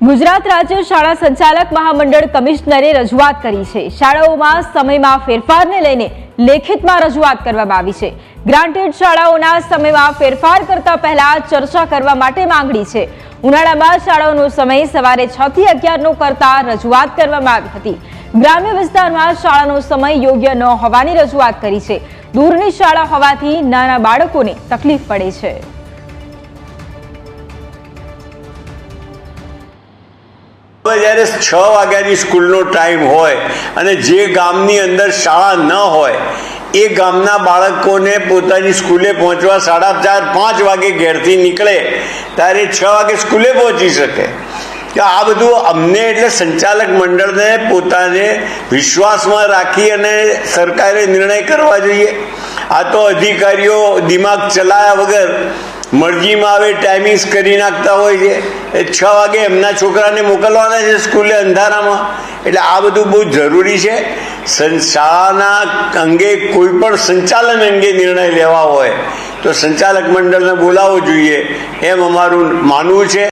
ગુજરાત રાજ્ય શાળા સંચાલક મહામંડળ કમિશનરે રજૂઆત કરી છે. શાળાઓમાં સમયમાં ફેરફારને લઈને લેખિતમાં રજૂઆત કરવામાં આવી છે. ગ્રાન્ટેડ શાળાઓના સમયમાં ફેરફાર કરતા પહેલા ચર્ચા કરવા માટે માંગણી છે. ઉનાળામાં શાળાઓનો સમય સવારે છ થી અગિયારનો કરતા રજૂઆત કરવામાં આવી હતી. ગ્રામ્ય વિસ્તારમાં શાળાનો સમય યોગ્ય ન હોવાની રજૂઆત કરી છે. દૂરની શાળા હોવાથી નાના બાળકોને તકલીફ પડે છે. જ્યારે છ વાગ્યાની સ્કૂલનો ટાઈમ હોય અને જે ગામની અંદર શાળા ન હોય, એ ગામના બાળકોને પોતાની સ્કૂલે પહોંચવા સાડા ચાર, પાંચ વાગે ઘેરથી નીકળે, ત્યારે છ વાગે સ્કૂલે પહોંચી શકે. કે આ બધું અમને એટલે સંચાલક મંડળને પોતાને વિશ્વાસમાં રાખી અને સરકારે નિર્ણય કરવા જોઈએ. આ તો અધિકારીઓ દિમાગ ચલાયા વગર મરજીમાં આવે ટાઈમિંગ્સ કરી નાખતા હોય છે. એ છ વાગે એમના છોકરાને મોકલવાના છે સ્કૂલે અંધારામાં. એટલે આ બધું બહુ જરૂરી છે. શાળાના અંગે કોઈ પણ સંચાલન અંગે નિર્ણય લેવા હોય, તો સંચાલક મંડળને બોલાવવો જોઈએ. એમ અમારું માનવું છે.